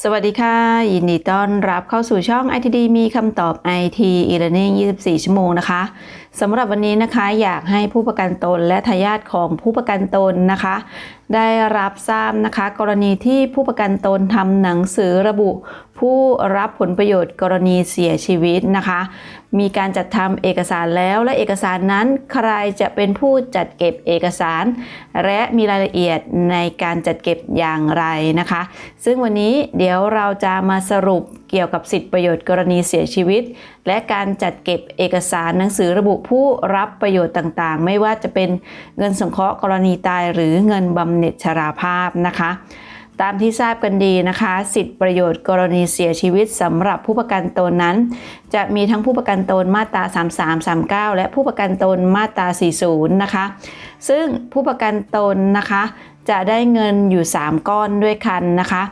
สวัสดีค่ะ ยินดีต้อนรับเข้าสู่ช่อง ITD มีคำตอบ IT e-learning 24 ชั่วโมงนะคะสำหรับวันนี้นะคะอยากให้ผู้ประกันตนและทายาทของผู้ประกันตนนะคะ ได้รับทราบนะคะ กรณีที่ผู้ประกันตนทำหนังสือระบุ ผู้รับผลประโยชน์กรณีเสียชีวิตนะคะ มีการจัดทำเอกสารแล้วและเอกสารนั้นใครจะเป็นผู้จัดเก็บเอกสาร และมีรายละเอียดในการจัดเก็บอย่างไรนะคะ ซึ่งวันนี้เดี๋ยวเราจะมาสรุปเกี่ยวกับสิทธิประโยชน์กรณีเสียชีวิต และการจัดเก็บเอกสารหนังสือระบุผู้รับประโยชน์ต่างๆ ไม่ว่าจะเป็นเงินสงเคราะห์กรณีตายหรือเงินบำเหน็จชราภาพนะคะ ตามที่ทราบกันดีนะคะ สิทธิประโยชน์กรณีเสียชีวิตสำหรับผู้ประกันตนนั้น จะมีทั้งผู้ประกันตนมาตรา 33 39 และผู้ประกันตนมาตรา 40 นะคะ ซึ่งผู้ประกันตนนะคะ จะได้เงินอยู่ 3 ก้อนด้วยกันนะคะ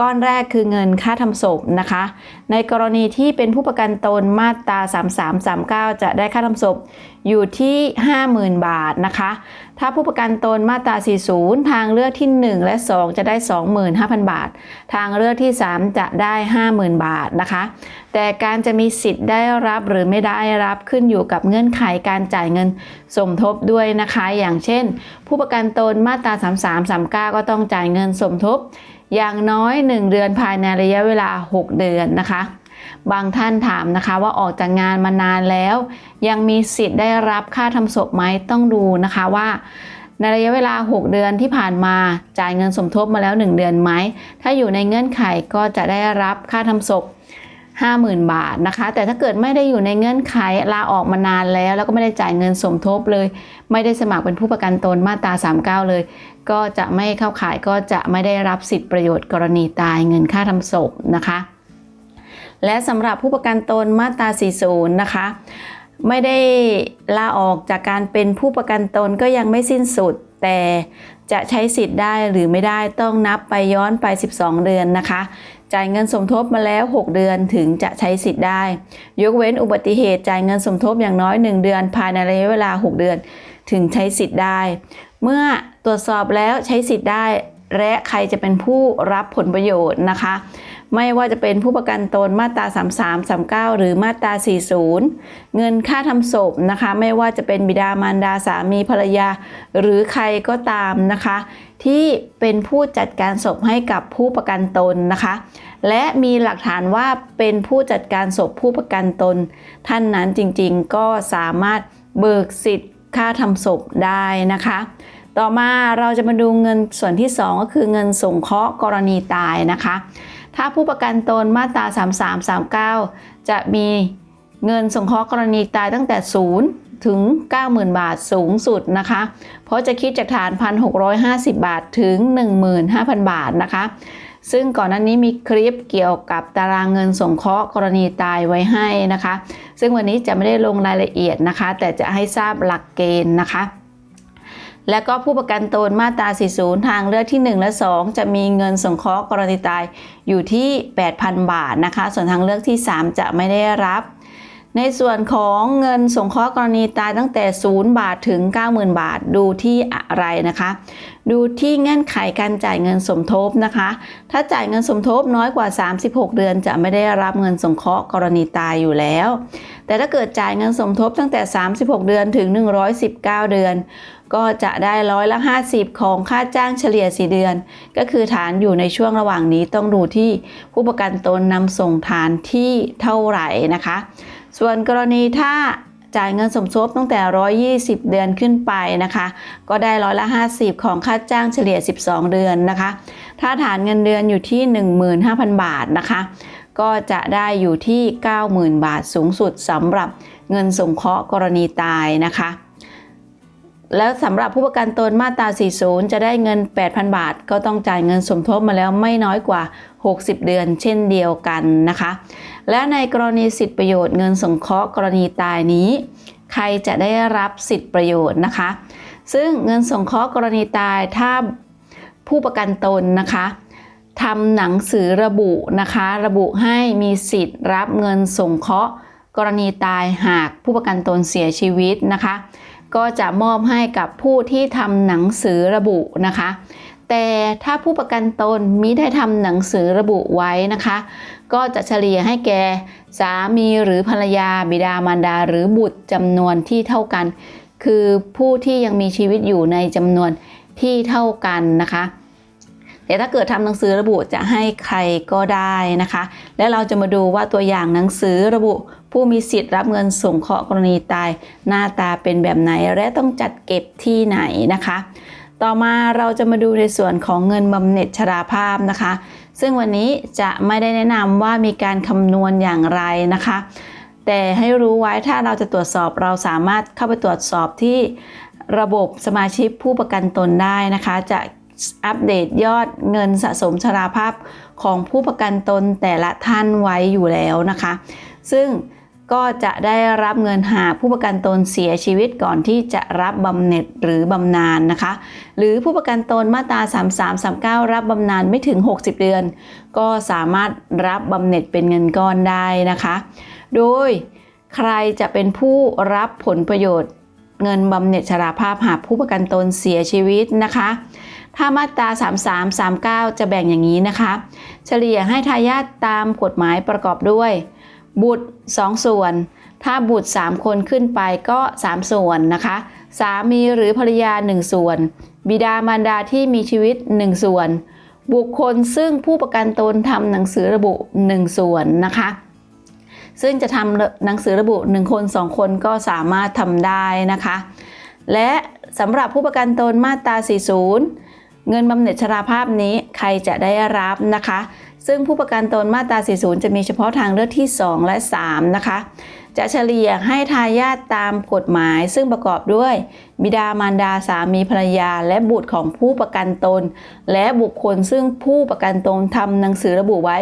ก้อนแรกคือเงินค่าทำศพนะคะ ในกรณีที่เป็นผู้ประกันตนมาตรา 33 39 จะได้ค่าทำศพอยู่ที่ 50,000 บาทนะคะ ถ้าผู้ประกันตนมาตรา 40 ทางเลือกที่ 1 และ 2 จะได้ 25,000 บาท ทางเลือกที่ 3 จะได้ 50,000 บาทนะคะ แต่การจะมีสิทธิ์ได้รับหรือไม่ได้รับขึ้นอยู่กับเงื่อนไขการจ่ายเงินสมทบด้วยนะคะ อย่างเช่น ผู้ประกันตนมาตรา 33 39 ก็ต้องจ่ายเงินสมทบอย่างน้อย 1 เดือนภายในระยะเวลา 6 เดือนนะคะ บางท่านถามนะคะว่าออกจากงานมานานแล้ว ยังมีสิทธิ์ได้รับค่าทำศพไหมต้องดูนะคะว่าในระยะเวลา 6 เดือนที่ผ่านมาจ่ายเงินสมทบมาแล้ว 1 เดือนไหม ถ้าอยู่ในเงื่อนไขก็จะได้รับค่าทำศพ50,000 บาทนะคะ แต่ถ้าเกิดไม่ได้อยู่ในเงื่อนไขลาออกมานานแล้ว แล้วก็ไม่ได้จ่ายเงินสมทบเลย ไม่ได้สมัครเป็นผู้ประกันตนมาตรา 39 เลย ก็จะไม่เข้าข่ายก็จะไม่ได้รับสิทธิประโยชน์กรณีตายเงินค่าทำศพนะคะ และสำหรับผู้ประกันตนมาตรา 40 นะคะไม่ได้ลาออกจากการเป็นผู้ประกันตนก็ยังไม่สิ้นสุด แต่จะใช้สิทธิ์ได้หรือไม่ได้ต้องนับไปย้อนไป 12 เดือนนะคะ จ่ายเงินสมทบมาแล้ว 6 เดือนถึงจะใช้สิทธิ์ได้ ยกเว้นอุบัติเหตุจ่ายเงินสมทบอย่างน้อย 1 เดือน ภายในระยะเวลา 6 เดือน ถึงใช้สิทธิ์ได้ เมื่อตรวจสอบแล้วใช้สิทธิ์ได้ และใครจะเป็นผู้รับผลประโยชน์นะคะ ไม่ว่าจะเป็นผู้ประกันตนมาตรา 33 39 หรือมาตรา 40 เงินค่าทำศพนะคะ ไม่ว่าจะเป็นบิดามารดาสามีภรรยา หรือใครก็ตามนะคะ ที่เป็นผู้จัดการศพให้กับผู้ประกันตนนะคะและมีหลักฐานว่าเป็นผู้จัดการศพผู้ประกันตน ท่านนั้นจริงๆก็สามารถเบิกสิทธิ์ ค่าทำศพได้นะคะ ต่อมาเราจะมาดูเงินส่วนที่ 2 ก็คือเงินสงเคราะห์กรณีตายนะคะ ถ้าผู้ประกันตนมาตรา 33 39 จะมีเงินสงเคราะห์กรณีตายตั้งแต่ 0 ถึง 90,000 บาทสูงสุดนะคะ เพราะจะคิดจากฐาน 1,650 บาทถึง 15,000 บาทนะคะ ซึ่งก่อนหน้านี้มีคลิปเกี่ยวกับตารางเงินสงเคราะห์กรณีตายไว้ให้นะคะ ซึ่งวันนี้จะไม่ได้ลงรายละเอียดนะคะ แต่จะให้ทราบหลักเกณฑ์นะคะ และก็ผู้ประกันตนมาตรา 40 ทางเลือกที่ 1 และ 2 จะมีเงินสงเคราะห์กรณีตายอยู่ที่ 8,000 บาทนะคะ ส่วนทางเลือกที่ 3 จะไม่ได้รับ ในส่วนของเงินสงเคราะห์กรณีตายตั้งแต่ 0 บาทถึง 90,000 บาทดูที่อะไรนะคะ ดูที่เงื่อนไขการจ่ายเงินสมทบนะคะ ถ้าจ่ายเงินสมทบน้อยกว่า 36 เดือน จะไม่ได้รับเงินสงเคราะห์กรณีตายอยู่แล้ว แต่ถ้าเกิดจ่ายเงินสมทบตั้งแต่ 36 เดือนถึง 119 เดือน ก็จะได้ร้อยละ 50 ของค่าจ้างเฉลี่ย 4 เดือน ก็คือฐานอยู่ในช่วงระหว่างนี้ต้องดูที่ผู้ประกันตนนำส่งฐานที่เท่าไหร่นะคะ ส่วนกรณีถ้าจ่ายเงินสมทบตั้งแต่ 120 เดือนขึ้นไปนะคะ ก็ได้ร้อยละ 50 ของค่าจ้างเฉลี่ย 12 เดือนนะคะ ถ้าฐานเงินเดือนอยู่ที่ 15,000 บาทนะคะ ก็จะได้อยู่ที่ 90,000 บาทสูงสุดสำหรับเงินสงเคราะห์กรณีตายนะคะ แล้วสำหรับผู้ประกันตนมาตรา 40 จะได้เงิน 8,000 บาท ก็ต้องจ่ายเงินสมทบมาแล้วไม่น้อยกว่า 60 เดือน เช่นเดียวกันนะคะ และในกรณีสิทธิประโยชน์เงินสงเคราะห์กรณีตายนี้ ใครจะได้รับสิทธิประโยชน์นะคะ ซึ่งเงินสงเคราะห์กรณีตายถ้าผู้ประกันตนนะคะทำหนังสือระบุนะคะ ระบุให้มีสิทธิ์รับเงินสงเคราะห์ กรณีตายหากผู้ประกันตนเสียชีวิตนะคะ ก็จะมอบให้กับผู้ที่ทำหนังสือระบุนะคะ แต่ถ้าผู้ประกันตนมิได้ทำหนังสือระบุไว้นะคะ ก็จะเฉลี่ยให้แก่สามีหรือภรรยาบิดามารดาหรือบุตรจำนวนที่เท่ากัน คือผู้ที่ยังมีชีวิตอยู่ในจำนวนที่เท่ากันนะคะ แต่ถ้าเกิดทำหนังสือระบุจะให้ใครก็ได้นะคะ และเราจะมาดูว่าตัวอย่างหนังสือระบุ ผู้มีสิทธิ์รับเงินสงเคราะห์กรณีตาย หน้าตาเป็นแบบไหนและต้องจัดเก็บที่ไหนนะคะ ต่อมาเราจะมาดูในส่วนของเงินบำเหน็จชราภาพนะคะ ซึ่งวันนี้จะไม่ได้แนะนำว่ามีการคำนวณอย่างไรนะคะแต่ให้รู้ไว้ถ้าเราจะตรวจสอบเราสามารถเข้าไปตรวจสอบที่ระบบสมาชิกผู้ประกันตนได้นะคะ จะ อัปเดตยอดเงินสะสมชราภาพของผู้ประกันตนแต่ละท่านไว้อยู่แล้วนะคะ ซึ่งก็จะได้รับเงินหากผู้ประกันตนเสียชีวิตก่อนที่จะรับบำเหน็จหรือบำนาญนะคะ หรือผู้ประกันตนมาตรา 33 39 รับบำนาญไม่ถึง 60 เดือน ก็สามารถรับบำเหน็จเป็นเงินก้อนได้นะคะ โดยใครจะเป็นผู้รับผลประโยชน์ เงินบำเหน็จชราภาพหากผู้ประกันตนเสียชีวิตนะคะ ถ้ามาตรา 33 39 จะแบ่งอย่างนี้นะคะ เฉลี่ยให้ทายาทตามกฎหมายประกอบด้วย บุตร 2 ส่วน ถ้าบุตร 3 คนขึ้นไปก็ 3 ส่วนนะคะ สามีหรือภรรยา 1 ส่วน บิดามารดาที่มีชีวิต 1 ส่วน บุคคลซึ่งผู้ประกันตนทำหนังสือระบุ 1 ส่วนนะคะซึ่งจะทำหนังสือระบุ 1 คน 2 คนก็สามารถทำได้นะคะ และสำหรับผู้ประกันตนมาตรา 40 เงินบำเหน็จชราภาพนี้ใครจะได้รับนะคะ ซึ่งผู้ประกันตนมาตรา 40 จะมีเฉพาะทางเลือกที่ 2 และ 3 นะคะ จะเฉลี่ยให้ทายาทตามกฎหมาย ซึ่งประกอบด้วย บิดามารดาสามีภรรยา และบุตรของผู้ประกันตน และบุคคลซึ่งผู้ประกันตนทำหนังสือระบุไว้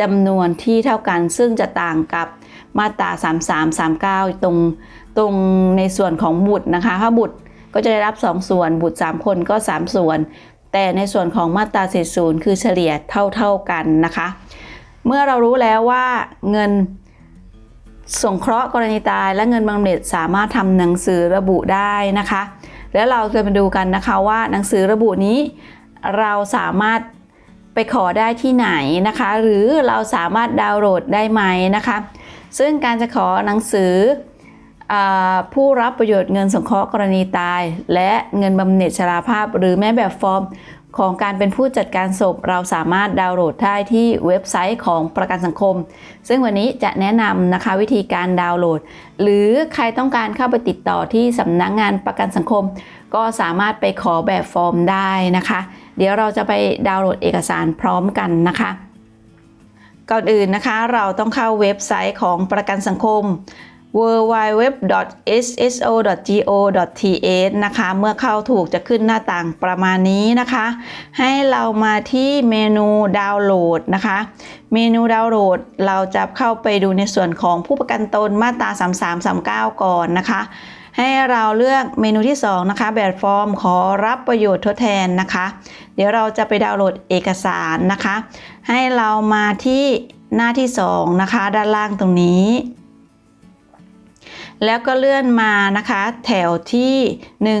จำนวนที่เท่ากันซึ่งจะต่างกับมาตรา 33 39 ตรงตรงในส่วนของบุตรนะคะถ้าบุตรก็จะได้รับ 2 ส่วน บุตร 3 คนก็ 3 ส่วน แต่ในส่วนของมาตรา40คือเฉลี่ยเท่าๆกันนะคะ เมื่อเรารู้แล้วว่าเงินสงเคราะห์กรณีตายและเงินบำเหน็จสามารถทำหนังสือระบุได้นะคะ แล้วเราจะมาดูกันนะคะว่าหนังสือระบุนี้ เราสามารถไปขอได้ที่ไหนนะคะ หรือเราสามารถดาวน์โหลดได้ไหมนะคะ ซึ่งการจะขอหนังสือ ผู้รับประโยชน์เงินสงเคราะห์กรณีตาย และเงินบำเหน็จชราภาพ หรือแม้แบบฟอร์มของการเป็นผู้จัดการศพเราสามารถดาวน์โหลดได้ที่เว็บไซต์ของประกันสังคม ซึ่งวันนี้จะแนะนำนะคะวิธีการดาวน์โหลด หรือใครต้องการเข้าไปติดต่อที่สำนักงงานประกันสังคม ก็สามารถไปขอแบบฟอร์มได้นะคะ เดี๋ยวเราจะไปดาวน์โหลดเอกสารพร้อมกันนะคะก่อนอื่นนะคะเราต้องเข้าเว็บไซต์ของประกันสังคม www.sso.go.th นะคะ เมื่อเข้าถูกจะขึ้นหน้าต่างประมาณนี้นะคะ ให้เรามาที่เมนูดาวน์โหลดนะคะ เมนูดาวน์โหลดเราจะเข้าไปดูในส่วนของผู้ประกันตนมาตรา 3339 ก่อนนะคะ ให้เราเลือกเมนูที่ 2 นะคะ แบบฟอร์มขอรับประโยชน์ทดแทนนะคะ เดี๋ยวเราจะไปดาวน์โหลดเอกสารนะคะ ให้เรามาที่หน้าที่ 2 นะคะ ด้านล่างตรงนี้ แล้วก็เลื่อนมานะคะ แถวที่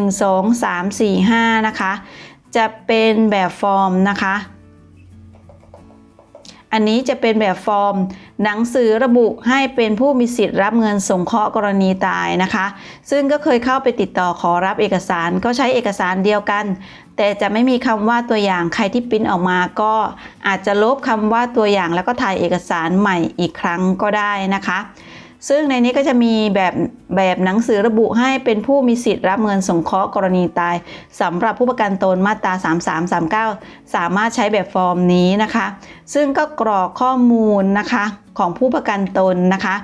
1 2 3 4 5 นะคะ จะเป็นแบบฟอร์มนะคะ อันนี้จะเป็นแบบฟอร์ม หนังสือระบุให้เป็นผู้มีสิทธิ์รับเงินสงเคราะห์กรณีตายนะคะ ซึ่งก็เคยเข้าไปติดต่อขอรับเอกสารก็ใช้เอกสารเดียวกัน แต่จะไม่มีคำว่าตัวอย่างใครที่ปิ้นออกมาก็อาจจะลบคำว่าตัวอย่างแล้วก็ถ่ายเอกสารใหม่อีกครั้งก็ได้นะคะ ซึ่งในนี้ก็จะมีแบบแบบหนังสือระบุให้เป็นผู้มีสิทธิ์รับเงินสงเคราะห์กรณีตายสำหรับผู้ประกันตนมาตรา 3339 สามารถใช้แบบฟอร์มนี้นะคะ ซึ่งก็กรอกข้อมูลนะคะของผู้ประกันตนนะคะ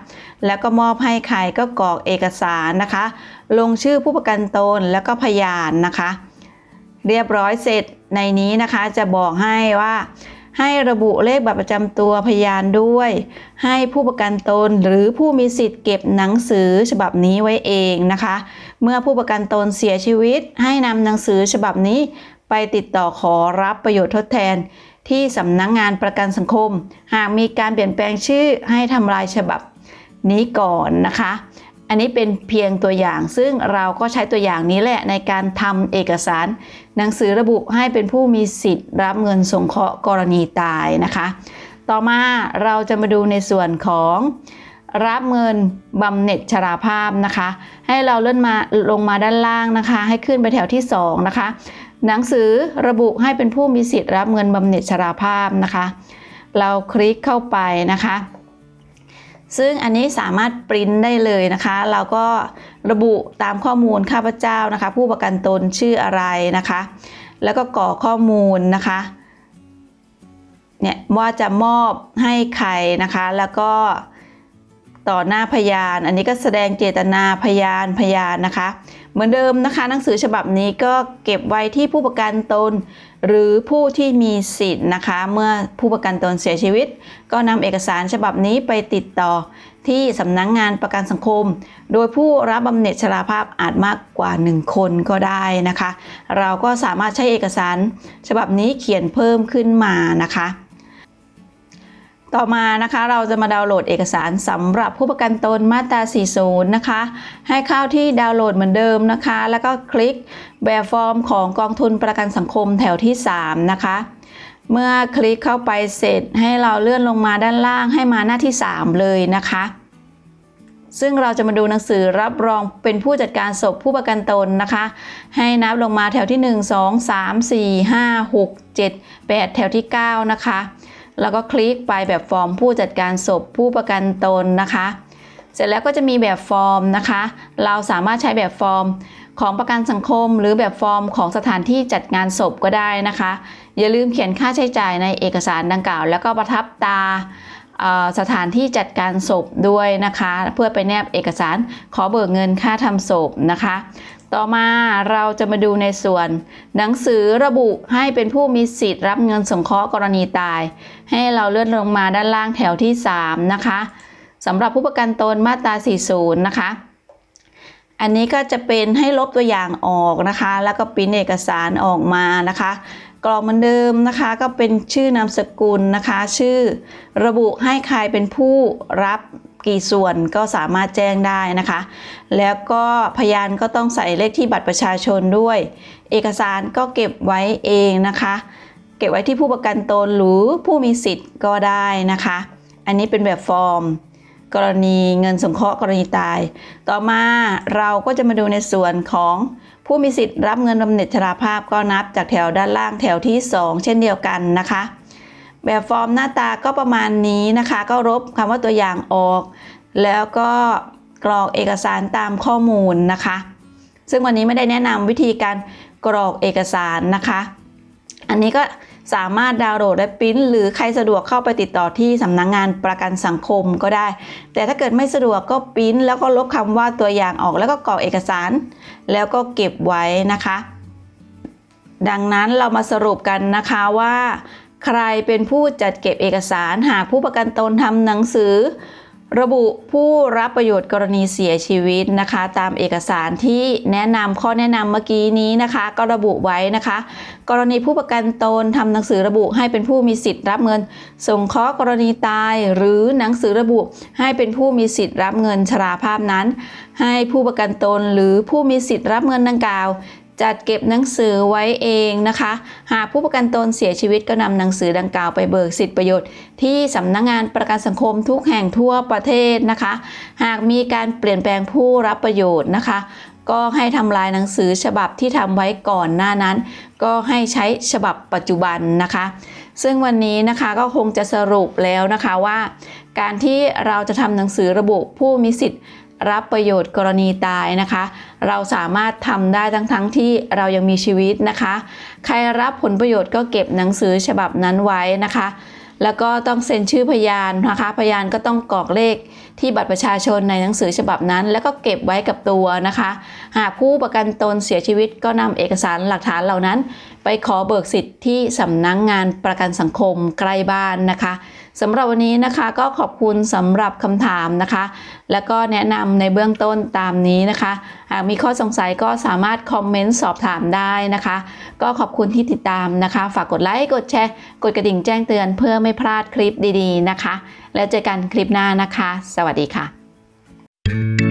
แล้วก็มอบให้ใครก็กรอกเอกสารนะคะ ลงชื่อผู้ประกันตนแล้วก็พยานนะคะ เรียบร้อยเสร็จในนี้นะคะจะบอกให้ว่า ให้ระบุเลขบัตรประจำตัวพยานด้วย ให้ผู้ประกันตนหรือผู้มีสิทธิ์เก็บหนังสือฉบับนี้ไว้เองนะคะ เมื่อผู้ประกันตนเสียชีวิต ให้นำหนังสือฉบับนี้ไปติดต่อขอรับประโยชน์ทดแทน ที่สำนักงงานประกันสังคม หากมีการเปลี่ยนแปลงชื่อให้ทำลายฉบับนี้ก่อนนะคะ อันนี้เป็นเพียงตัวอย่าง ซึ่งเราก็ใช้ตัวอย่างนี้แหละในการทำเอกสาร หนังสือระบุให้เป็นผู้มีสิทธิ์ รับเงินสงเคราะห์กรณีตายนะคะ ต่อมาเราจะมาดูในส่วนของรับเงินบำเหน็จชราภาพนะคะ ให้เราเลื่อนมาลงมาด้านล่างนะคะ ให้ขึ้นไปแถวที่ 2 นะคะ หนังสือระบุให้เป็นผู้มีสิทธิ์รับเงินบำเหน็จชราภาพนะคะ เราคลิกเข้าไปนะคะ ซึ่งอันนี้สามารถปริ้นได้เลยนะคะ เราก็ระบุตามข้อมูลข้าพเจ้านะคะ ผู้ประกันตนชื่ออะไรนะคะ แล้วก็กรอกข้อมูลนะคะเนี่ยว่าจะมอบให้ใครนะคะ แล้วก็ต่อหน้าพยาน อันนี้ก็แสดงเจตนาพยานพยานนะคะ เหมือนเดิมนะคะ หนังสือฉบับนี้ก็เก็บไว้ที่ผู้ประกันตน หรือผู้ที่มีสิทธิ์นะคะ เมื่อผู้ประกันตนเสียชีวิต ก็นำเอกสารฉบับนี้ไปติดต่อที่สำนักงงานประกันสังคม โดยผู้รับบำเหน็จชราภาพอาจมากกว่า 1 คนก็ได้นะคะ เราก็สามารถใช้เอกสารฉบับนี้เขียนเพิ่มขึ้นมานะคะ ต่อมานะคะเราจะมาดาวน์โหลดเอกสารสำหรับผู้ประกันตนมาตรา 40 นะคะ ให้เข้าที่ดาวน์โหลดเหมือนเดิมนะคะ แล้วก็คลิกแบบฟอร์มของกองทุนประกันสังคมแถวที่ 3 นะคะเมื่อคลิกเข้าไปเสร็จให้เราเลื่อนลงมาด้านล่างให้มาหน้าที่ 3 เลยนะคะ ซึ่งเราจะมาดูหนังสือรับรองเป็นผู้จัดการศพผู้ประกันตนนะคะ ให้นับลงมาแถวที่ 1 2 3 4 5 6 7 8 แถวที่ 9 นะคะ แล้วก็คลิกไปแบบฟอร์มผู้จัดการศพผู้ประกันตนนะคะ เสร็จแล้วก็จะมีแบบฟอร์มนะคะ เราสามารถใช้แบบฟอร์มของประกันสังคม หรือแบบฟอร์มของสถานที่จัดงานศพก็ได้นะคะ อย่าลืมเขียนค่าใช้จ่ายในเอกสารดังกล่าว แล้วก็ประทับตาสถานที่จัดการศพด้วยนะคะ เพื่อไปแนบเอกสารขอเบิกเงินค่าทำศพนะคะ ต่อมาเราจะมาดูในส่วน หนังสือระบุให้เป็นผู้มีสิทธิ์รับเงินสงเคราะห์กรณีตาย ให้เราเลื่อนลงมาด้านล่างแถวที่ 3 นะคะสำหรับผู้ประกันตนมาตรา 40 นะคะ อันนี้ก็จะเป็นให้ลบตัวอย่างออกนะคะ แล้วก็ปริ้นเอกสารออกมานะคะกรอกเหมือนเดิมนะคะก็เป็นชื่อนามสกุลนะคะ ชื่อระบุให้ใครเป็นผู้รับ กี่ส่วนก็สามารถแจ้งได้นะคะ แล้วก็พยานก็ต้องใส่เลขที่บัตรประชาชนด้วย เอกสารก็เก็บไว้เองนะคะ เก็บไว้ที่ผู้ประกันตนหรือผู้มีสิทธิ์ก็ได้นะคะ อันนี้เป็นแบบฟอร์ม กรณีเงินสงเคราะห์กรณีตาย ต่อมาเราก็จะมาดูในส่วนของผู้มีสิทธิ์รับเงินบำเหน็จชราภาพก็นับจากแถวด้านล่างแถวที่ 2 เช่นเดียวกันนะคะ แบบฟอร์มหน้าตาก็ประมาณนี้นะคะ ก็ลบคำว่าตัวอย่างออก แล้วก็กรอกเอกสารตามข้อมูลนะคะ ซึ่งวันนี้ไม่ได้แนะนำวิธีการกรอกเอกสารนะคะ อันนี้ก็สามารถดาวน์โหลดและปริ้นหรือใครสะดวกเข้าไปติดต่อที่สำนักงงานประกันสังคมก็ได้ แต่ถ้าเกิดไม่สะดวกก็ปริ้นแล้วก็ลบคำว่าตัวอย่างออกแล้วก็กรอกเอกสาร แล้วก็เก็บไว้นะคะ ดังนั้นเรามาสรุปกันนะคะว่า ใครเป็นผู้จัดเก็บเอกสารหากผู้ประกันตนทำหนังสือ ระบุผู้รับประโยชน์กรณีเสียชีวิตนะคะ ตามเอกสารที่แนะนำข้อแนะนำเมื่อกี้นี้นะคะ ก็ระบุไว้นะคะ กรณีผู้ประกันตนทำหนังสือระบุให้เป็นผู้มีสิทธิ์รับเงินสงเคราะห์กรณีตาย หรือหนังสือระบุให้เป็นผู้มีสิทธิ์รับเงินชราภาพนั้น ให้ผู้ประกันตนหรือผู้มีสิทธิ์รับเงินดังกล่าว จัดเก็บหนังสือไว้เองนะคะ หากผู้ประกันตนเสียชีวิตก็นำหนังสือดังกล่าวไปเบิกสิทธิประโยชน์ ที่สำนักงงานประกันสังคมทุกแห่งทั่วประเทศนะคะ หากมีการเปลี่ยนแปลงผู้รับประโยชน์นะคะ ก็ให้ทำลายหนังสือฉบับที่ทำไว้ก่อนหน้านั้น ก็ให้ใช้ฉบับปัจจุบันนะคะ ซึ่งวันนี้นะคะก็คงจะสรุปแล้วนะคะว่า การที่เราจะทำหนังสือระบุผู้มีสิทธิ์ รับประโยชน์กรณีตายนะคะ เราสามารถทำได้ทั้งๆทที่เรายังมีชีวิตนะคะ ใครรับผลประโยชน์ก็เก็บหนังสือฉบับนั้นไว้นะคะ แล้วก็ต้องเซ็นชื่อพยานนะคะ พยานก็ต้องกรอกเลขที่บัตรประชาชนในหนังสือฉบับนั้น แล้วก็เก็บไว้กับตัวนะคะ หากผู้ประกันตนเสียชีวิตก็นำเอกสารหลักฐานเหล่านั้น ไปขอเบิกสิทธิ์ที่สำนักงงานประกันสังคมใกล้บ้านนะคะสำหรับวันนี้นะคะก็ขอบคุณสำหรับคำถามนะคะ แล้วก็แนะนำในเบื้องต้นตามนี้นะคะ หากมีข้อสงสัยก็สามารถคอมเมนต์สอบถามได้นะคะ ก็ขอบคุณที่ติดตามนะคะ ฝากกดไลค์กดแชร์ กดกระดิ่งแจ้งเตือนเพื่อไม่พลาดคลิปดีๆนะคะ แล้วเจอกันคลิปหน้านะคะ สวัสดีค่ะ